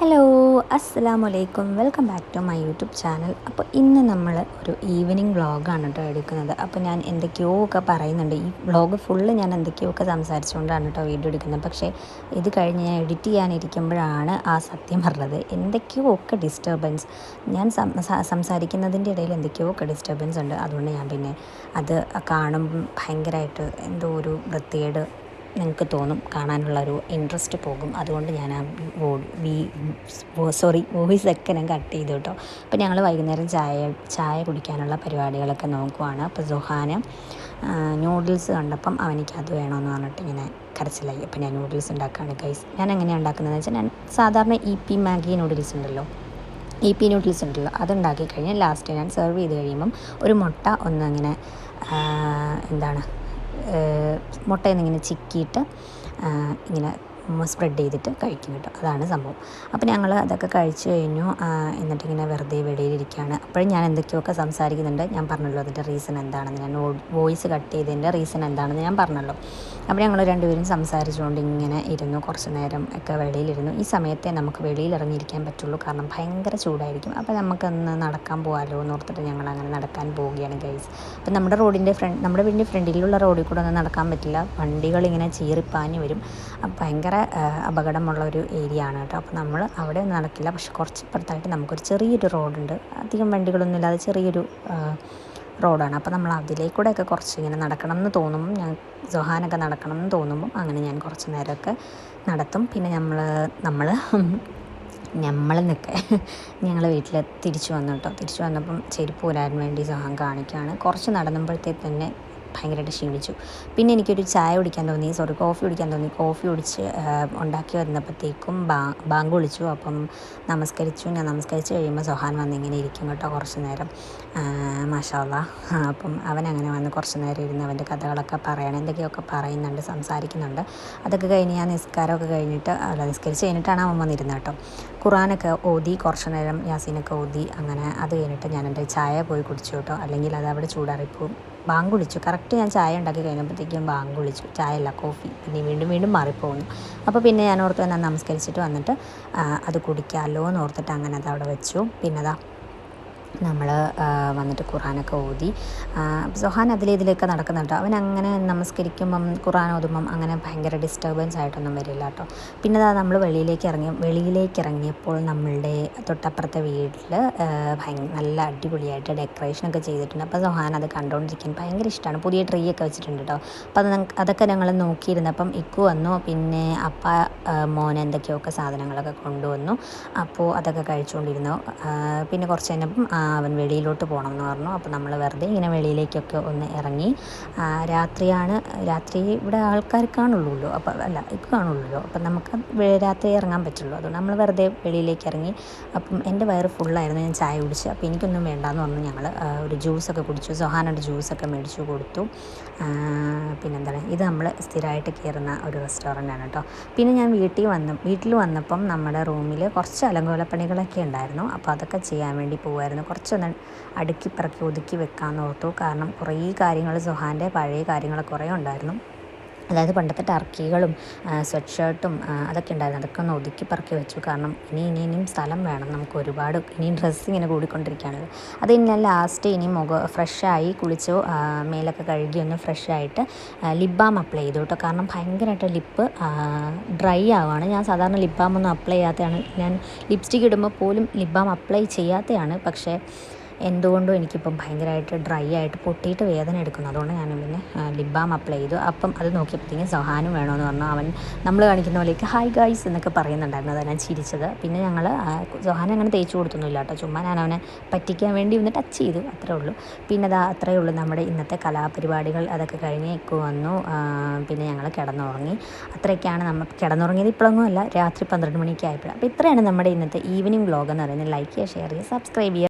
Hello അസ്സാം വലൈക്കും welcome back to my YouTube channel. അപ്പോൾ ഇന്ന് നമ്മൾ ഒരു ഈവനിങ് വ്ളോഗാണ് കേട്ടോ എടുക്കുന്നത്. അപ്പോൾ ഞാൻ എന്തൊക്കെയോ ഒക്കെ പറയുന്നുണ്ട്. ഈ വ്ളോഗ് ഫുള്ള് ഞാൻ എന്തൊക്കെയോ ഒക്കെ സംസാരിച്ചുകൊണ്ടാണ് കേട്ടോ വീഡിയോ എടുക്കുന്നത്. പക്ഷേ ഇത് കഴിഞ്ഞ് ഞാൻ എഡിറ്റ് ചെയ്യാനിരിക്കുമ്പോഴാണ് ആ സത്യം പറഞ്ഞത്. എന്തൊക്കെയോ ഒക്കെ ഡിസ്റ്റർബൻസ് ഞാൻ സംസാരിക്കുന്നതിന്റെ ഇടയിൽ എന്തൊക്കെയോ ഒക്കെ ഡിസ്റ്റർബൻസ് ഉണ്ട്. അതുകൊണ്ട് ഞാൻ പിന്നെ അത് കാണുമ്പം ഭയങ്കരമായിട്ട് എന്തോ ഒരു വൃത്തികേട് നിങ്ങൾക്ക് തോന്നും കാണാനുള്ള ഒരു ഇൻട്രസ്റ്റ് പോകും. അതുകൊണ്ട് ഞാൻ ആ സോറി വോയിസ് ഒക്കെ ഞാൻ കട്ട് ചെയ്തു കേട്ടോ. അപ്പോൾ ഞങ്ങൾ വൈകുന്നേരം ചായ ചായ കുടിക്കാനുള്ള പരിപാടികളൊക്കെ നോക്കുവാണ്. അപ്പോൾ സുഹാന നൂഡിൽസ് കണ്ടപ്പം അവനിക്ക് അത് വേണമെന്ന് പറഞ്ഞിട്ട് ഇങ്ങനെ കരച്ചിലായി. അപ്പോൾ ഞാൻ നൂഡിൽസ് ഉണ്ടാക്കുകയാണ് ഗൈസ് ഞാൻ എങ്ങനെയാണ് ഉണ്ടാക്കുന്നതെന്ന് വെച്ചാൽ ഞാൻ സാധാരണ ഇ പി മാഗി നൂഡിൽസ് ഉണ്ടല്ലോ. ഇ പി നൂഡിൽസ് ഉണ്ടല്ലോ. അതുണ്ടാക്കി കഴിഞ്ഞാൽ ലാസ്റ്റ് ഞാൻ സെർവ് ചെയ്ത് കഴിയുമ്പം ഒരു മുട്ട ഒന്ന് അങ്ങനെ എന്താണ് മുട്ടയിൽ നിന്ന് ഇങ്ങനെ ചിക്കിയിട്ട് ഇങ്ങനെ സ്പ്രെഡ് ചെയ്തിട്ട് കഴിക്കും കേട്ടോ. അതാണ് സംഭവം. അപ്പോൾ ഞങ്ങൾ അതൊക്കെ കഴിച്ചു കഴിഞ്ഞു. എന്നിട്ടിങ്ങനെ വെറുതെ വെളിയിലിരിക്കുകയാണ് അപ്പോഴും ഞാൻ എന്തൊക്കെയൊക്കെ സംസാരിക്കുന്നുണ്ട് ഞാൻ പറഞ്ഞല്ലോ അതിന്റെ റീസൺ എന്താണെന്ന്. ഞാൻ വോയിസ് കട്ട് ചെയ്തതിന്റെ റീസൺ എന്താണെന്ന് ഞാൻ പറഞ്ഞല്ലോ. അപ്പോൾ ഞങ്ങൾ രണ്ടുപേരും സംസാരിച്ചുകൊണ്ട് ഇങ്ങനെ ഇരുന്നു. കുറച്ച് നേരം ഒക്കെ വെളിയിലിരുന്നു. ഈ സമയത്തെ നമുക്ക് വെളിയിൽ ഇറങ്ങിയിരിക്കാൻ പറ്റുള്ളൂ. കാരണം ഭയങ്കര ചൂടായിരിക്കും. അപ്പോൾ നമുക്കൊന്ന് നടക്കാൻ പോകാമല്ലോ എന്ന് ഓർത്തിട്ട് ഞങ്ങൾ അങ്ങനെ നടക്കാൻ പോവുകയാണ് ഗൈസ് അപ്പോൾ നമ്മുടെ റോഡിന്റെ ഫ്രണ്ട് നമ്മുടെ വീടിന്റെ ഫ്രണ്ടിലുള്ള റോഡിൽ കൂടെ ഒന്നും നടക്കാൻ പറ്റില്ല. വണ്ടികൾ ഇങ്ങനെ ചീറിപ്പാഞ്ഞ് വരും. ഭയങ്കര അപകടമുള്ള ഒരു ഏരിയ ആണ് കേട്ടോ. അപ്പോൾ നമ്മൾ അവിടെ ഒന്നും നടക്കില്ല. പക്ഷെ കുറച്ച് ഇപ്പുറത്തായിട്ട് നമുക്കൊരു ചെറിയൊരു റോഡുണ്ട്. അധികം വണ്ടികളൊന്നും ഇല്ലാതെ ചെറിയൊരു റോഡാണ്. അപ്പോൾ നമ്മൾ അതിലേക്കൂടെയൊക്കെ കുറച്ച് ഇങ്ങനെ നടക്കണം എന്ന് തോന്നുമ്പം ഞാൻ ജൊഹാനൊക്കെ നടക്കണം എന്ന് തോന്നുമ്പം അങ്ങനെ ഞാൻ കുറച്ച് നേരമൊക്കെ നടത്തും. പിന്നെ നമ്മൾ നമ്മൾ നമ്മൾ നിൽക്കെ ഞങ്ങൾ വീട്ടിൽ തിരിച്ചു വന്നു കേട്ടോ. തിരിച്ചു വന്നപ്പം ചെരുപ്പ് ഊരാൻ വേണ്ടി സഹാൻ കാണിക്കുകയാണ് കുറച്ച് നടന്നുമ്പോഴത്തേക്ക് തന്നെ ഭയങ്കരമായിട്ട് ക്ഷീണിച്ചു. പിന്നെ എനിക്കൊരു ചായ കുടിക്കാൻ തോന്നി. സോറി കോഫി കുടിക്കാൻ തോന്നി. കോഫി കുടിച്ച് ഉണ്ടാക്കി വരുന്നപ്പോഴത്തേക്കും ബാ ബാങ്ക് വിളിച്ചു. അപ്പം നമസ്കരിച്ചു. ഞാൻ നമസ്കരിച്ച് കഴിയുമ്പോൾ സൊഹാൻ വന്ന് ഇങ്ങനെ ഇരിക്കും കേട്ടോ കുറച്ച് നേരം. മഷാല്ല അപ്പം അവൻ അങ്ങനെ വന്ന് കുറച്ച് നേരം ഇരുന്ന് അവന്റെ കഥകളൊക്കെ പറയണം എന്തൊക്കെയൊക്കെ പറയുന്നുണ്ട് സംസാരിക്കുന്നുണ്ട്. അതൊക്കെ കഴിഞ്ഞ് ഞാൻ നിസ്കാരമൊക്കെ കഴിഞ്ഞിട്ട് അല്ല നിസ്കരിച്ച് കഴിഞ്ഞിട്ടാണ് അവൻ വന്നിരുന്നത് കേട്ടോ. ഖുറാനൊക്കെ ഓതി കുറച്ച് നേരം യാസീനൊക്കെ ഓതി അങ്ങനെ അത് കഴിഞ്ഞിട്ട് ഞാൻ എന്റെ ചായ പോയി കുടിച്ചു കേട്ടോ. അല്ലെങ്കിൽ അത് അവിടെ ചൂടാറിപ്പോവും. ബാങ്ക് വിളിച്ചു. കറക്റ്റ് ഞാൻ ചായ ഉണ്ടാക്കി കഴിഞ്ഞപ്പോഴത്തേക്കും ബാങ്ക് വിളിച്ചു. ചായ അല്ല കോഫി. പിന്നെ വീണ്ടും വീണ്ടും മാറിപ്പോകുന്നു. അപ്പോൾ പിന്നെ ഞാൻ ഓർത്ത് തന്നെ നമസ്കരിച്ചിട്ട് വന്നിട്ട് അത് കുടിക്കാമല്ലോ എന്ന് ഓർത്തിട്ട് അങ്ങനെ അത് അവിടെ വെച്ചു. പിന്നെ അതാ നമ്മൾ വന്നിട്ട് ഖുറാനൊക്കെ ഓതി. സൊഹാൻ അതിലേതിലൊക്കെ നടക്കുന്നുണ്ട്. അവൻ അങ്ങനെ നമസ്കരിക്കുമ്പം ഖുറാൻ ഓതുമ്പം അങ്ങനെ ഭയങ്കര ഡിസ്റ്റർബൻസ് ആയിട്ടൊന്നും വരില്ല കേട്ടോ പിന്നെ അതാ നമ്മൾ വെളിയിലേക്ക് ഇറങ്ങി വെളിയിലേക്ക് ഇറങ്ങിയപ്പോൾ നമ്മളുടെ തൊട്ടപ്പുറത്തെ വീട്ടിൽ നല്ല അടിപൊളിയായിട്ട് ഡെക്കറേഷനൊക്കെ ചെയ്തിട്ടുണ്ട്. അപ്പോൾ സൊഹാൻ അത് കണ്ടുകൊണ്ടിരിക്കാൻ ഭയങ്കര ഇഷ്ടമാണ് പുതിയ ട്രീ ഒക്കെ വെച്ചിട്ടുണ്ട് കേട്ടോ അപ്പോൾ അത് അതൊക്കെ ഞങ്ങൾ നോക്കിയിരുന്നപ്പം ഇക്കു വന്നു. പിന്നെ അപ്പ മോൻ എന്തൊക്കെയൊക്കെ സാധനങ്ങളൊക്കെ കൊണ്ടുവന്നു. അപ്പോൾ അതൊക്കെ കഴിച്ചുകൊണ്ടിരുന്നു പിന്നെ കുറച്ച് കഴിഞ്ഞപ്പം അവൻ വെളിയിലോട്ട് പോകണം എന്ന് പറഞ്ഞു. അപ്പോൾ നമ്മൾ വെറുതെ ഇങ്ങനെ വെളിയിലേക്കൊക്കെ ഒന്ന് ഇറങ്ങി രാത്രിയാണ് രാത്രി ഇവിടെ ആൾക്കാർ കാണുള്ളൂല്ലോ. അപ്പോൾ അല്ല ഇപ്പോൾ കാണുള്ളൂല്ലോ. അപ്പം നമുക്ക് രാത്രി ഇറങ്ങാൻ പറ്റുള്ളൂ. അതുകൊണ്ട് നമ്മൾ വെറുതെ വെളിയിലേക്ക് ഇറങ്ങി അപ്പം എന്റെ വയറ് ഫുള്ളായിരുന്നു. ഞാൻ ചായ കുടിച്ച് അപ്പോൾ എനിക്കൊന്നും വേണ്ടാന്ന് പറഞ്ഞു. ഞങ്ങൾ ഒരു ജ്യൂസൊക്കെ കുടിച്ചു. സൊഹാനയുടെ ജ്യൂസൊക്കെ മേടിച്ചു കൊടുത്തു. പിന്നെന്താണ് ഇത് നമ്മൾ സ്ഥിരമായിട്ട് കയറുന്ന ഒരു റെസ്റ്റോറന്റ് ആണ് കേട്ടോ. പിന്നെ ഞാൻ വീട്ടിൽ വന്നു വീട്ടിൽ വന്നപ്പം നമ്മുടെ റൂമിൽ കുറച്ച് അലങ്കോലപ്പണികളൊക്കെ ഉണ്ടായിരുന്നു. അപ്പോൾ അതൊക്കെ ചെയ്യാൻ വേണ്ടി പോകുമായിരുന്നു കുറച്ചൊന്ന് അടുക്കി പറക്കി ഒതുക്കി വെക്കാമെന്ന് ഓർത്തു. കാരണം കുറേ കാര്യങ്ങൾ സുഹാന്റെ പഴയ കാര്യങ്ങൾ കുറേ ഉണ്ടായിരുന്നു. അതായത് പണ്ടത്തെ ടർക്കികളും സ്വെറ്റ് ഷർട്ടും അതൊക്കെ ഉണ്ടായിരുന്നു. അതൊക്കെ ഒന്ന് ഒതുക്കി പറക്കി വെച്ചു. കാരണം ഇനി ഇനി ഇനിയും സ്ഥലം വേണം. നമുക്ക് ഒരുപാട് ഇനിയും ഡ്രസ്സ് ഇങ്ങനെ കൂടിക്കൊണ്ടിരിക്കുകയാണ് അത് ഇനി ലാസ്റ്റ് ഇനി മുഖ ഫ്രഷായി കുളിച്ചോ മേലൊക്കെ കഴുകി ഒന്ന് ഫ്രഷായിട്ട് ലിപ് ബാം അപ്ലൈ ചെയ്തു കേട്ടോ. കാരണം ഭയങ്കരമായിട്ട് ലിപ്പ് ഡ്രൈ ആവുകയാണ് ഞാൻ സാധാരണ ലിപ് ബാം ഒന്നും അപ്ലൈ ചെയ്യാത്തതാണ്. ഞാൻ ലിപ്സ്റ്റിക് ഇടുമ്പോൾ പോലും ലിപ് ബാം അപ്ലൈ ചെയ്യാത്തതാണ്. പക്ഷേ എന്തുകൊണ്ടും എനിക്കിപ്പം ഭയങ്കരമായിട്ട് ഡ്രൈ ആയിട്ട് പൊട്ടിയിട്ട് വേദന എടുക്കുന്നു. അതുകൊണ്ട് ഞാൻ പിന്നെ ലിപ് ബാം അപ്ലൈ ചെയ്തു. അപ്പം അത് നോക്കിയപ്പോഴത്തേക്കും സഹാനും വേണമെന്ന് പറഞ്ഞു. അവൻ നമ്മൾ കാണിക്കുന്ന പോലെയൊക്കെ ഹായ് ഗായ്സ് എന്നൊക്കെ പറയുന്നുണ്ടായിരുന്നു. അതാണ് ഞാൻ ചിരിച്ചത്. പിന്നെ ഞങ്ങൾ സൊഹാൻ അങ്ങനെ തേച്ച് കൊടുത്തൊന്നുമില്ല കേട്ടോ. ചുമ്മാ ഞാൻ അവനെ പറ്റിക്കാൻ വേണ്ടി ഒന്ന് ടച്ച് ചെയ്തു. അത്രേ ഉള്ളൂ. പിന്നെ അതാ അത്രേ ഉള്ളൂ നമ്മുടെ ഇന്നത്തെ കലാപരിപാടികൾ. അതൊക്കെ കഴിഞ്ഞ് ഇക്കു വന്നു. പിന്നെ ഞങ്ങൾ കിടന്നുറങ്ങി. അത്രയൊക്കെയാണ് നമ്മൾ കിടന്നുറങ്ങിയത് ഇപ്പോഴൊന്നും അല്ല. രാത്രി പന്ത്രണ്ട് മണിക്ക് ആയപ്പോഴാണ് അപ്പോൾ ഇത്രയാണ് നമ്മുടെ ഇന്നത്തെ ഈവനിങ് വ്ലോഗ് എന്ന് പറയുന്നത്. ലൈക്ക് ചെയ്യുക ഷെയർ ചെയ്യുക സബ്സ്ക്രൈബ് ചെയ്യുക.